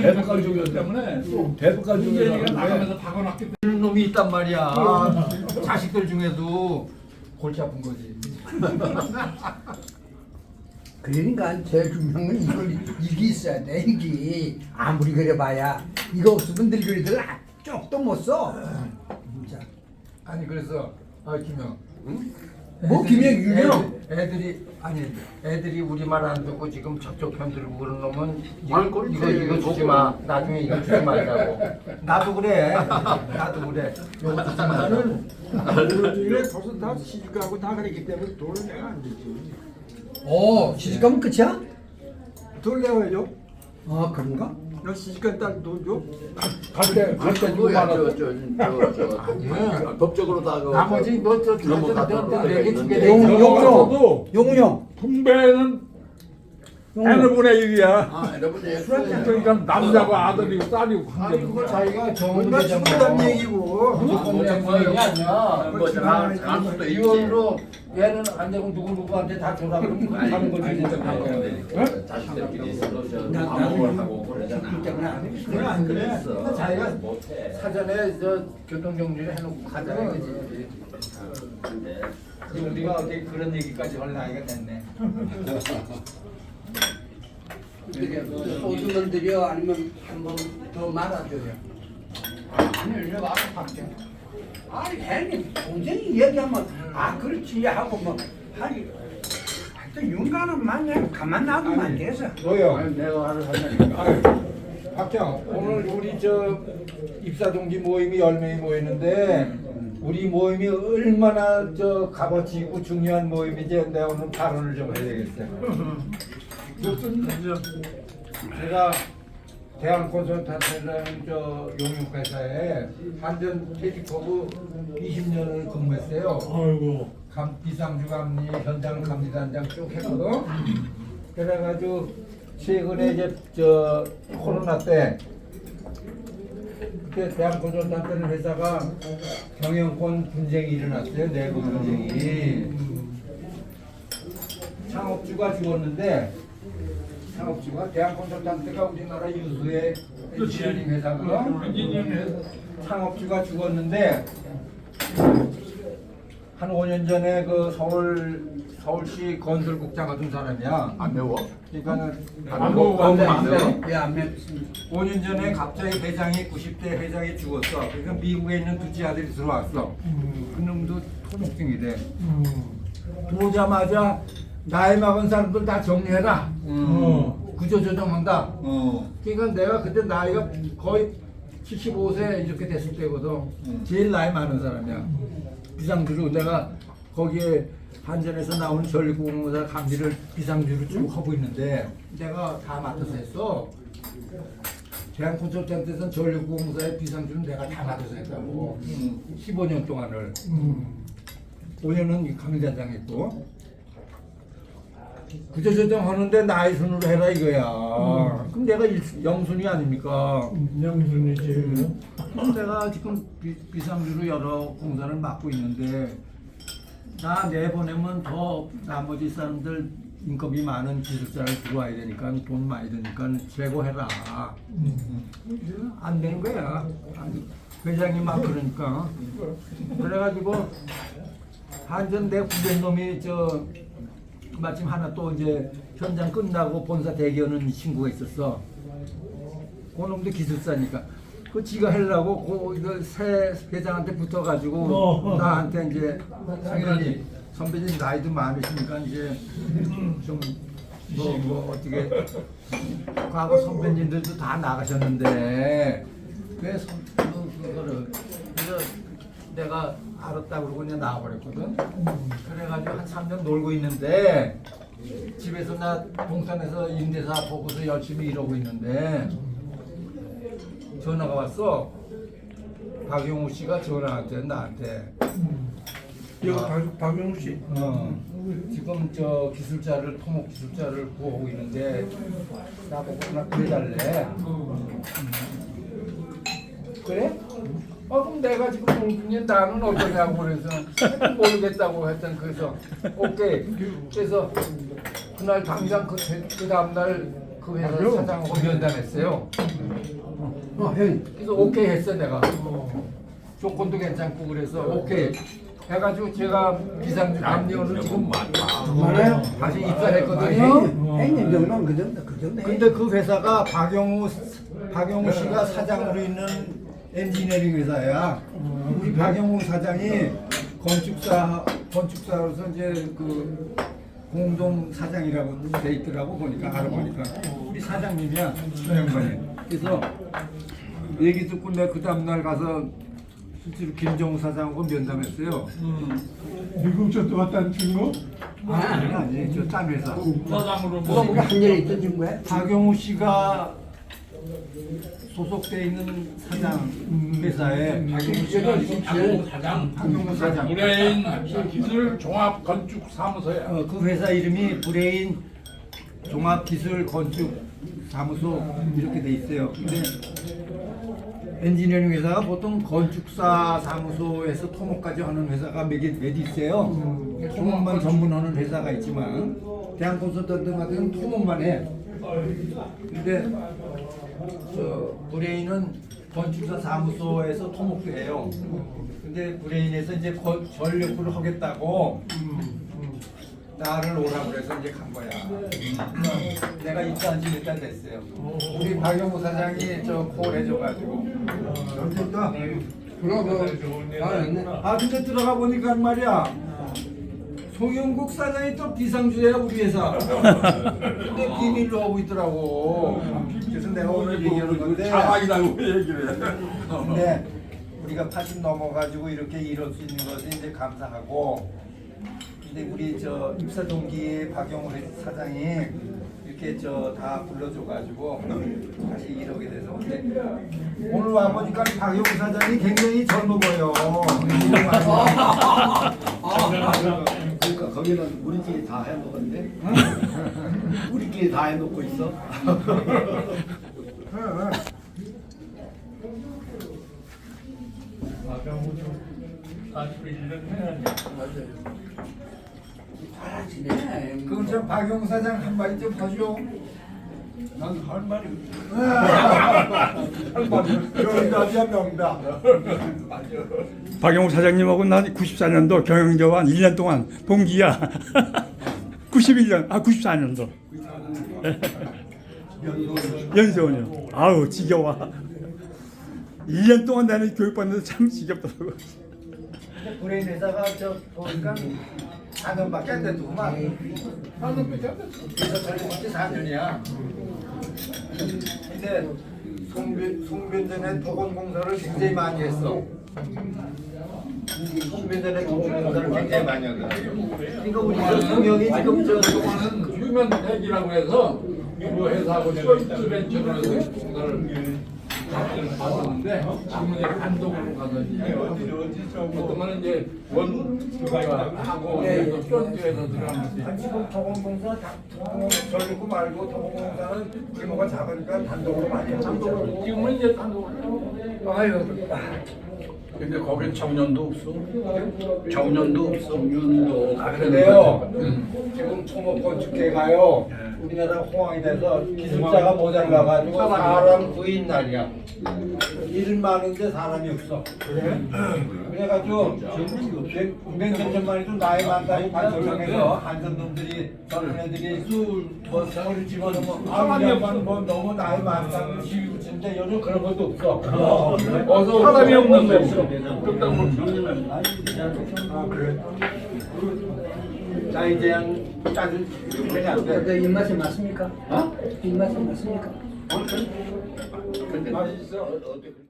대법관 중이었기 때문에 또 대법관 얘기가 때문에 그런 놈이 있단 말이야. 자식들 중에도 골치 아픈 거지. 그러니까 제일 중요한 건 이걸 이게 있어야 돼 이게 아무리 그래봐야 이거 없으면 늙은이들 아, 쪽도 못 써. 진짜. 아니 그래서 아 김영. 뭐 김영 유명? 애들, 애들이 아니 애들이 우리 말 안 듣고 지금 저쪽 편 들고 그런 놈은 이거. 이거 이거 주지 마. 나중에 이거 주지 말라고. 나도 그래. 나도 그래. 이거 주지 말라고. 그래 벌써 다 시집가고 다 그랬기 때문에 돈을 내가 안 주지. 어 시집가면 끝이야? 돈 내와야죠. 아 그런가? 너 시집간 딸 돈 줘? 갈때갈때 말았어. 아니야. 법적으로 다 그. 나머지 너저 내게 주게 돼. 용- 있어. 용- 용도 용훈 형. 분배는 형. N분의 1이야. 아, 여러분 예. 그러니까 남자고 아들이고 딸이고 아니 그거 자기가 되잖아. 죽었다는 얘기고. 무조건 내는 얘기 아니야. 뭐 잘, 잘 수도 있지. 이걸로 얘는 안 되고 누구 누구한테 다 줘라 그러면 하는 거지. 네? 자식들끼리 서로 저 나- 나는 하고 그러잖아. 그 때문에 안 해. 그래? 근데 자기가 사전에 저 교통 정리를 해놓고 가자 이거지. 지금 우리가 어떻게 그런 얘기까지 할 나이가 됐네. 소주를 드려 아니면 한 번 더 말아줘요. 아니 이리 와서 밖에. 아니 괜히 동생이 얘기하면 아 그렇지 하고 뭐 하니 하여튼 윤가는 마냥 가만 놔두면 안 돼서. 너요. 아니, 내가 하는 하냐니까. 박형 오늘 우리 저 입사 동기 모임이 열 명이 모였는데 우리 모임이 얼마나 저 값어치 있고 중요한 모임인지 내가 오늘 발언을 좀 해야 되겠어요. 제가 대한 콘서트라는 저 용역회사에 한전 퇴직하고 20년을 근무했어요. 아이고. 감, 비상주 감리 현장 감리단장 쭉 했거든. 그래가지고 최근에 이제 저 코로나 때 그때 대한콘솔탄트는 회사가 경영권 분쟁이 일어났어요. 내부 분쟁이. 창업주가 죽었는데 창업주가 대한콘솔탄트가 우리나라 유수의 엔지니어링 회사거든. 엔지니어링 창업주가 죽었는데 한 5년 전에 그 서울 서울시 건설국장 같은 사람이야. 안 매워? 그러니까는 안안 먹어, 안 돼. 왜안 맺습니까? 5년 전에 갑자기 회장이 90대 회장이 죽었어. 그러니까 미국에 있는 둘째 아들이 들어왔어. 그 놈도 토목증이래. 들어오자마자 나이 먹은 사람들 다 정리해라. 어. 구조 조정한다. 어. 그러니까 내가 그때 나이가 거의 75세 이렇게 됐을 때거든. 제일 나이 많은 사람이야. 비상주로 내가 거기에 한전에서 나오는 전리공사 감리를 비상주로 쭉 하고 있는데 내가 다 맡아서 했어. 대한콘솔턴트에서는 전리공사의 비상주는 내가 다 맡아서 했다고. 15년 동안을. 5년은 감리단장 했고. 구조조정 하는데 나이 순으로 해라 이거야. 그럼 내가 일, 영순위 아닙니까? 영순이지. 그럼 내가 지금 비, 비상주로 여러 공사를 맡고 있는데 나 내보내면 더 나머지 사람들 인건비 많은 기술자를 들어와야 되니까 돈 많이 드니까 제고해라. 안 되는 거야. 안- 회장이 막 그러니까. 그래가지고 한전 내 후배 놈이 저 마침 하나 또 이제 현장 끝나고 본사 대기하는 친구가 있었어. 그 놈도 기술사니까. 그 지가 하려고 그새 회장한테 붙어가지고 어. 나한테 이제 상현이 선배님 나이도 많으시니까 이제 좀 뭐 뭐 어떻게 과거 선배님들도 다 나가셨는데 왜 선, 그, 그거를 그래서 내가 알았다 그러고 그냥 나와버렸거든. 그래가지고 한 3년 놀고 있는데 집에서 나 동산에서 임대사 보고서 열심히 일하고 있는데 전화가 왔어. 박용우 씨가 전화한테 나한테 이거 박- 박영우 씨. 어, 지금 저 기술자를 토목 기술자를 구하고 있는데 나보고 나 구해달래. 음. 그래? 어 그럼 내가 지금 놀더니 나는 어떠냐고 그래서 모르겠다고 했던 그래서 오케이 그래서 그날 당장 그, 그 다음날 그 회사 사장하고 면담했어요. 어, 형. 그래서 오케이 했어 내가. 조건도 괜찮고 그래서 오케이. 해가지고 제가 비상주 남녀는 지금 많아요? 다시 아, 입사했거든요. 형님, 형님 정도면 그 정도, 그 정도. 근데 그 회사가 박영우 박영우 씨가 사장으로 있는 엔지니어링 회사야. 우리 박영우 사장이 건축사 건축사로서 이제 그 공동 사장이라고 돼 있더라고 보니까 알아보니까 우리 사장님이야 저 양반이. 그래서 얘기 듣고 내가 그 다음날 가서 실제로 김정우 사장하고 면담했어요. 미국 저도 왔다는 친구? 아니 아니 저딴 회사. 사장으로 우리 한전에 있던 친구야? 박영우 씨가 소속돼 있는 사장 지금 박영우 사장, 박영우 사장. 브레인 기술 종합 건축 사무소야. 어, 그 회사 이름이 브레인 종합기술 건축 사무소 이렇게 돼 있어요. 근데 엔지니어링 회사가 보통 건축사 사무소에서 토목까지 하는 회사가 몇개몇 있어요. 토목만 전문하는 회사가 있지만 대한 콘서트들 같은 경우는 토목만 해. 근데 저 브레인은 건축사 사무소에서 토목도 해요. 근데 브레인에서 이제 건, 전력을 하겠다고 나를 오라고 그래서 이제 간 거야. 내가 입사한 지 일단 됐어요. 우리 박영우 사장이 저 콜 해줘가지고. 좋다. 그럼, 그, 아. 아 근데 들어가 보니까 말이야. 송영국 사장이 또 비상주야 우리 회사. 근데 비밀로 하고 있더라고. 그래서 내가 오늘 얘기하는 건데. 자막이라고 얘기를 해. 근데 우리가 80 넘어가지고 이렇게 이럴 수 있는 것이 이제 감사하고 근데 우리 저 입사 동기 박영우 사장이 이렇게 저 다 불러줘가지고 다시 이러게 돼서 근데 오늘 와 보니까 박영우 사장이 굉장히 젊어 보여. 그러니까 거기는 우리끼리 다 해먹었네. 우리끼리 다 해놓고 있어. 잘하시네. 그럼 저 박영우 사장 한 마디 좀 해줘. 난할 말이 명답이야 명답. 박영욱 사장님하고 난 94년도 경영저와 한 1년 동안 동기야. 91년, 아 94년도. 연수원이요. 아우 지겨워. 1년 동안 나는 교육받는데 참 지겹더라고. 브레인 회사가 저 보니까 4년밖에 안 됐더구만. 그래서 저희 이제 4년이야. 근데 송변, 송변전에 토건공사를 굉장히 많이 했어. 송변전에 토건공사를 굉장히 많이 하거든. 그러니까 우리 저 송영이 지금 저 그동안은 휴면택이라고 해서 그 회사하고 조인트벤처로 해서 공사를 받기를 받았는데 지금은 단독으로 가서 이제 어떤 거는 이제 원 그거가 하고 또 조인트에서 들어가면서 지금 토건 전리고 말고 토건공사는 규모가 작으니까 단독으로 많이 하고 있잖아. 지금은 이제 단독으로 아유, 근데 거긴 청년도 없어. 청년도 없어. 청년도. 아, 근데요, 지금 토목 건축계가요, 우리나라 호황이 돼서 기술자가 모자라 가지고 사람 구인 날이야. 일 많은데 사람이 없어. 그래가지고 몇년 전만 해도 나이 많다고 관청에서 한선 놈들이 젊은 애들이 술뭐 서울을 집어넣으면 아, 양반 뭐 너무 나이 많다고 시위 붙이는데 요즘 그런 것도 없어. 어서 사람이 그렇다고 뭐아 그래? 자 이제 짜증 그냥 돼. 그 입맛에 맞습니까? 어? 입맛에 맞습니까? 맛있어. 어때?